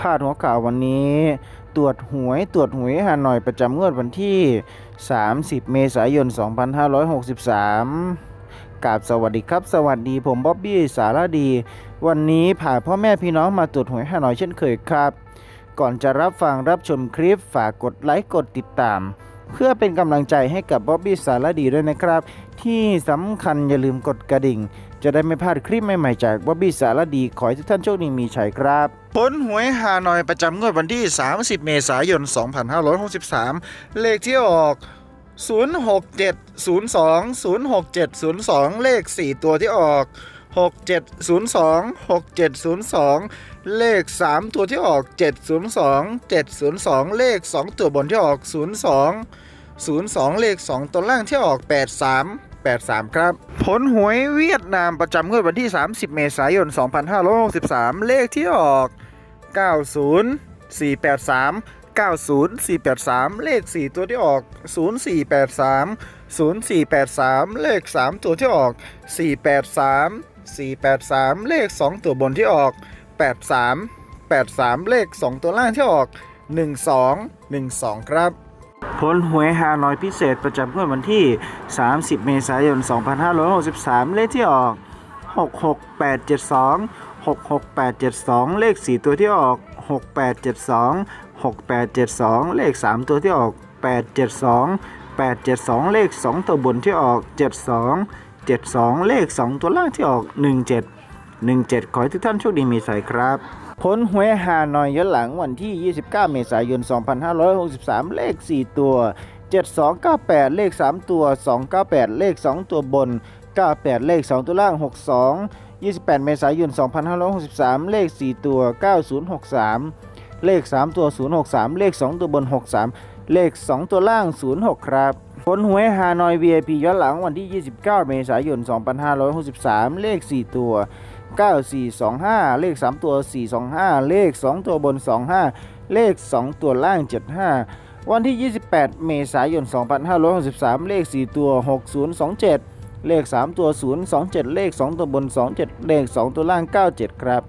พาดหัวข่าววันนี้ ตรวจหวยตรวจหวยฮานอยประจำงวดวันที่ 30 เมษายน 2563กาบสวัสดีครับ สวัสดีผมบ๊อบบี้สารดี วันนี้พาพ่อแม่พี่น้องมาตรวจหวยฮานอยเช่นเคยครับ ก่อนจะรับฟังรับชมคลิปฝากกดไลค์กดติดตาม เพื่อเป็นกำลังใจให้กับบ๊อบบี้สารดีด้วยนะครับ ที่สำคัญอย่าลืมกดกระดิ่ง จะได้ไม่พลาดคลิปใหม่ๆจากบ๊อบบี้สารดี ขอให้ทุกท่านโชคดีมีชัยครับผลหวยฮานอยประจำงวดวันที่ 30 เมษายน 2563 เลขที่ออก 06702 06702 เลข 4 ตัวที่ออก 6702 6702 เลข 3 ตัวที่ออก 702 702 เลข 2 ตัวบนที่ออก 02 02 เลข 2 ตัวล่างที่ออก 83 83 ครับ ผลหวยเวียดนามประจำงวดวันที่ 30 เมษายน 2563 เลขที่ออก 90 483 90 483 เลข 4 ตัวที่ออก 0483 0483 เลข 3 ตัวที่ออก 483 483 เลข 2 ตัวบนที่ออก 83 83 เลข 2 ตัวล่างที่ออก 12 12 ครับ ผลหวยฮานอยพิเศษประจำงวดวันที่ 30 เมษายน 2563 เลขที่ออก 66872 66872 เลข 4 ตัวที่ออก 6872 6872 เลข 3 ตัวที่ออก 872 872 เลข 2 ตัวบนที่ออก 72 72 เลข 2 ตัวล่างที่ออก 17 17 ขอให้ทุกท่านโชคดีมีชัยครับผลหวยฮานอยย้อนหลังวันที่ 29 เมษายน 2563 เลข 4 ตัว 7298 เลข 3 ตัว 298 เลข 2 ตัวบน 98 เลข 2 ตัวล่าง 62 28 เมษายน 2563 เลข 4 ตัว 9063 เลข 3 ตัว 063 เลข 2 ตัวบน 63 เลข 2 ตัวล่าง 06 ครับ ผลหวยฮานอย VIP ย้อนหลังวันที่ 29 เมษายน 2563 เลข 4 ตัว 9425 เลข 3 ตัว 425 เลข 2 ตัวบน 25 เลข 2 ตัวล่าง 75 วันที่ 28 เมษายน 2563 เลข 4 ตัว 6027 เลข 3 ตัว 027 เลข 2 ตัวบน 27 เลข 2 ตัวล่าง 97 ครับ